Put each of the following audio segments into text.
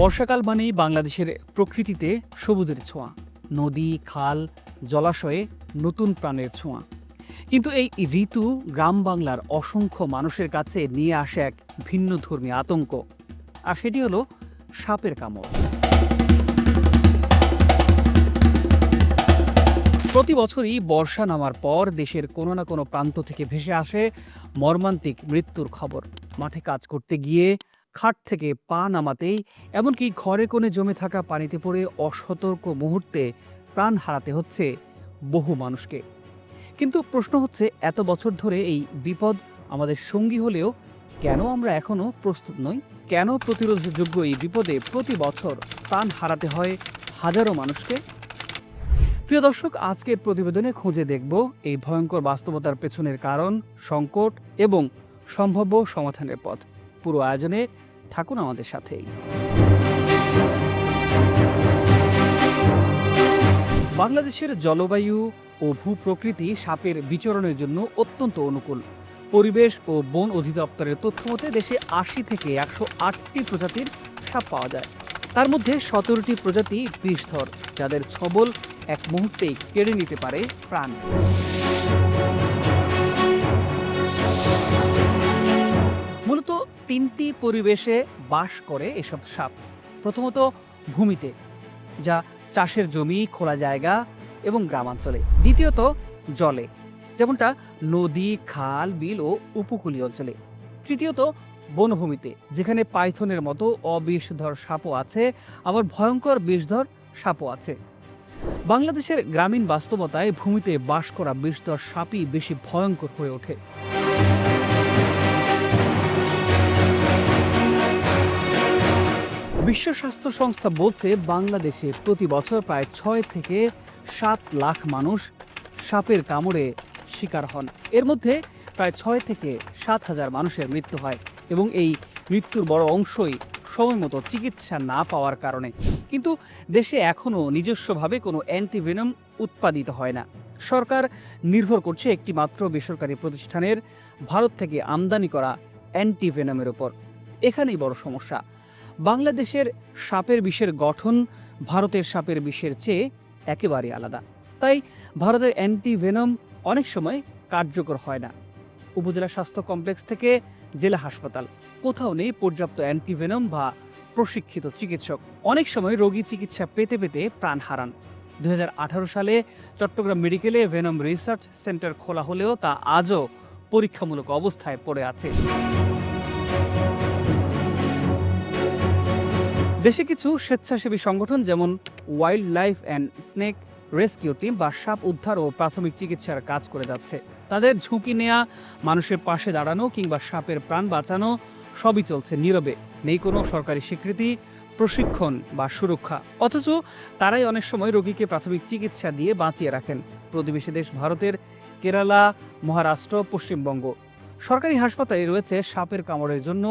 বর্ষাকাল মানেই বাংলাদেশের প্রকৃতিতে সবুজের ছোঁয়া, নদী, খাল, জলাশয়ে নতুন প্রাণের ছোঁয়া। কিন্তু এই ঋতু গ্রাম বাংলার অসংখ্য মানুষের কাছে নিয়ে আসে এক ভিন্ন ধর্মী আতঙ্ক, আর সেটি হলো সাপের কামড়। প্রতি বছরই বর্ষা নামার পর দেশের কোনো না কোনো প্রান্ত থেকে ভেসে আসে মর্মান্তিক মৃত্যুর খবর। মাঠে কাজ করতে গিয়ে খাট থেকে পা নামাতেই, এমনকি ঘরে কোণে জমে থাকা পানিতে পড়ে অসতর্ক মুহূর্তে প্রাণ হারাতে হচ্ছে বহু মানুষকে। কিন্তু প্রশ্ন হচ্ছে, এত বছর ধরে এই বিপদ আমাদের সঙ্গী হলেও কেন আমরা এখনও প্রস্তুত নই? কেন প্রতিরোধযোগ্য এই বিপদে প্রতি বছর প্রাণ হারাতে হয় হাজারো মানুষকে? প্রিয় দর্শক, আজকের প্রতিবেদনে খুঁজে দেখব এই ভয়ঙ্কর বাস্তবতার পেছনের কারণ, সংকট এবং সম্ভাব্য সমাধানের পথ। পুরো আয়োজনে থাকুন আমাদের সাথেই। বাংলাদেশের জলবায়ু ও ভূপ্রকৃতি সাপের বিচরণের জন্য অত্যন্ত অনুকূল। পরিবেশ ও বন অধিদপ্তরের তথ্য মতে দেশে আশি থেকে একশো আটটি প্রজাতির সাপ পাওয়া যায়। তার মধ্যে সতেরোটি প্রজাতি বিষধর, যাদের ছবল এক মুহূর্তেই কেড়ে নিতে পারে প্রাণ। তিনটি পরিবেশে বাস করে এসব সাপ। প্রথমত ভূমিতে, যা চাষের জমি, খোলা জায়গা এবং গ্রামাঞ্চলে। দ্বিতীয়ত জলে, যেমনটা নদী, খাল, বিল ও উপকূলীয় অঞ্চলে। তৃতীয়ত বনভূমিতে, যেখানে পাইথনের মতো অবিষধর সাপও আছে, আবার ভয়ঙ্কর বিষধর সাপও আছে। বাংলাদেশের গ্রামীণ বাস্তবতায় ভূমিতে বাস করা বিষধর সাপই বেশি ভয়ঙ্কর হয়ে ওঠে। বিশ্ব স্বাস্থ্য সংস্থা বলছে, বাংলাদেশে প্রতি বছর প্রায় ছয় থেকে সাত লাখ মানুষ সাপের কামড়ে শিকার হন। এর মধ্যে প্রায় ছয় থেকে সাত হাজার মানুষের মৃত্যু হয় এবং এই মৃত্যুর বড় অংশই সময় মতো চিকিৎসা না পাওয়ার কারণে। কিন্তু দেশে এখনও নিজস্বভাবে কোনো অ্যান্টিভেনম উৎপাদিত হয় না। সরকার নির্ভর করছে একটি মাত্র বেসরকারি প্রতিষ্ঠানের ভারত থেকে আমদানি করা অ্যান্টিভেনমের উপর। এখানেই বড় সমস্যা। বাংলাদেশের সাপের বিষের গঠন ভারতের সাপের বিষের চেয়ে একেবারে আলাদা। তাই ভারতের অ্যান্টিভেনম অনেক সময় কার্যকর হয় না। উপজেলা স্বাস্থ্য কমপ্লেক্স থেকে জেলা হাসপাতাল, কোথাও নেই পর্যাপ্ত অ্যান্টিভেনম বা প্রশিক্ষিত চিকিৎসক। অনেক সময় রোগী চিকিৎসা পেতে পেতে প্রাণ হারান। দু হাজার আঠারো সালে চট্টগ্রাম মেডিকেলে ভেনম রিসার্চ সেন্টার খোলা হলেও তা আজও পরীক্ষামূলক অবস্থায় পড়ে আছে। দেশে কিছু স্বেচ্ছাসেবী সংগঠন যেমন wild life and snake rescue team বা সাপ উদ্ধার ও প্রাথমিক চিকিৎসার কাজ করে যাচ্ছে। তাদের ঝুঁকি নেওয়া মানুষের পাশে দাঁড়ানো কিংবা সাপের প্রাণ বাঁচানো সবই চলছে নীরবে। নেই কোনো সরকারি স্বীকৃতি, প্রশিক্ষণ বা সুরক্ষা। অথচ তারাই অনেক সময় রোগীকে প্রাথমিক চিকিৎসা দিয়ে বাঁচিয়ে রাখেন। প্রতিবেশী দেশ ভারতের কেরালা, মহারাষ্ট্র, পশ্চিমবঙ্গ। সরকারি হাসপাতালে রয়েছে সাপের কামড়ের জন্য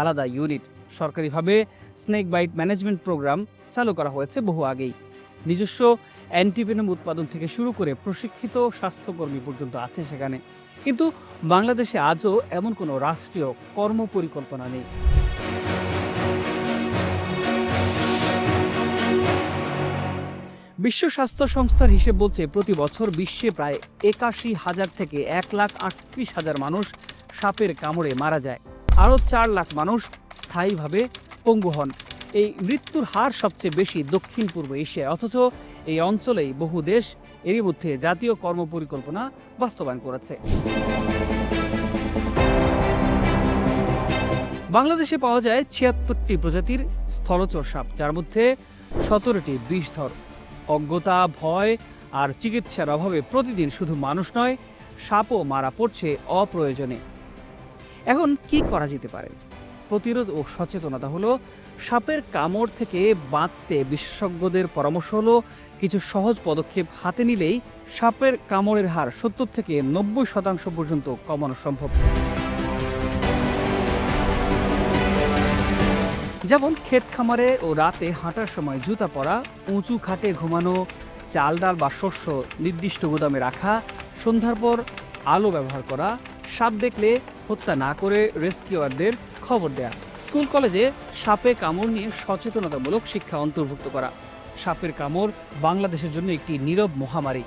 আলাদা ইউনিট। সরকারিভাবে স্নেক বাইট ম্যানেজমেন্ট প্রোগ্রাম চালু করা হয়েছে বহু আগেই। নিজস্ব অ্যান্টিভেনম উৎপাদন থেকে শুরু করে প্রশিক্ষিত স্বাস্থ্যকর্মী পর্যন্ত আছে সেখানে। কিন্তু বাংলাদেশে আজও এমন কোনো রাষ্ট্রীয় কর্ম পরিকল্পনা নেই। বিশ্ব স্বাস্থ্য সংস্থার হিসেব বলছে প্রতি বছর বিশ্বে প্রায় একাশি হাজার থেকে এক লাখ আটত্রিশ হাজার মানুষ সাপের কামড়ে মারা যায়। আরও চার লাখ মানুষ স্থায়ীভাবে পঙ্গু হন। এই মৃত্যুর হার সবচেয়ে বেশি দক্ষিণ পূর্ব এশিয়ায়। অথচ এই অঞ্চলেই বহু দেশ এরই মধ্যে জাতীয় কর্মপরিকল্পনা বাস্তবায়ন করেছে। বাংলাদেশে পাওয়া যায় ছিয়াত্তরটি প্রজাতির স্থলচর সাপ, যার মধ্যে সতেরোটি বিষধর। অজ্ঞতা, ভয় আর চিকিৎসার অভাবে প্রতিদিন শুধু মানুষ নয়, সাপও মারা পড়ছে অপ্রয়োজনে। এখন কি করা যেতে পারে? প্রতিরোধ ও সচেতনতা হলো সাপের কামড় থেকে বাঁচতে বিশেষজ্ঞদের পরামর্শ হলো কিছু সহজ পদক্ষেপ হাতে নিলেই সাপের কামড়ের হার সত্তর থেকে নব্বই শতাংশ পর্যন্ত কমানো সম্ভব। যেমন ক্ষেত খামারে ও রাতে হাঁটার সময় জুতা পরা, উঁচু খাটে ঘুমানো, চাল ডাল বা শস্য নির্দিষ্ট গুদামে রাখা, সন্ধ্যার পর আলো ব্যবহার করা সাপ দেখলে হত্যা না করে রেস্কিউয়ারদের খবর দেয়া। স্কুল, কলেজে সাপে কামড় নিয়ে সচেতনতামূলক শিক্ষা অন্তর্ভুক্ত করা। সাপের কামড় বাংলাদেশের জন্য একটি নীরব মহামারী।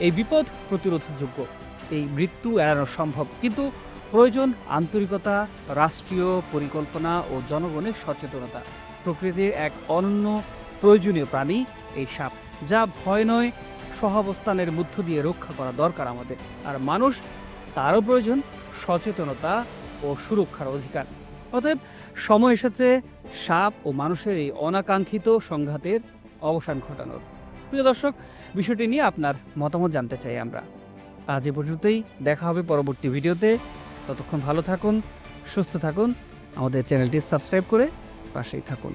এই বিপদ প্রতিরোধযোগ্য। এই মৃত্যু এড়ানো সম্ভব। কিন্তু প্রয়োজন আন্তরিকতা, রাষ্ট্রীয় পরিকল্পনা ও জনগণের সচেতনতা। প্রকৃতির এক অনন্য প্রয়োজনীয় প্রাণী এই সাপ, যা ভয় নয়, সহাবস্থানের মধ্য দিয়ে রক্ষা করা দরকার আমাদের। আর মানুষ তারও প্রয়োজন সচেতনতা ও সুরক্ষার অধিকার। অতএব সময় এসেছে সাপ ও মানুষের এই অনাকাঙ্ক্ষিত সংঘাতের অবসান ঘটানোর। প্রিয় দর্শক, বিষয়টি নিয়ে আপনার মতামত জানতে চাই আমরা। আজ এ পর্যন্তই, দেখা হবে পরবর্তী ভিডিওতে। ততক্ষণ ভালো থাকুন, সুস্থ থাকুন, আমাদের চ্যানেলটি সাবস্ক্রাইব করে পাশেই থাকুন।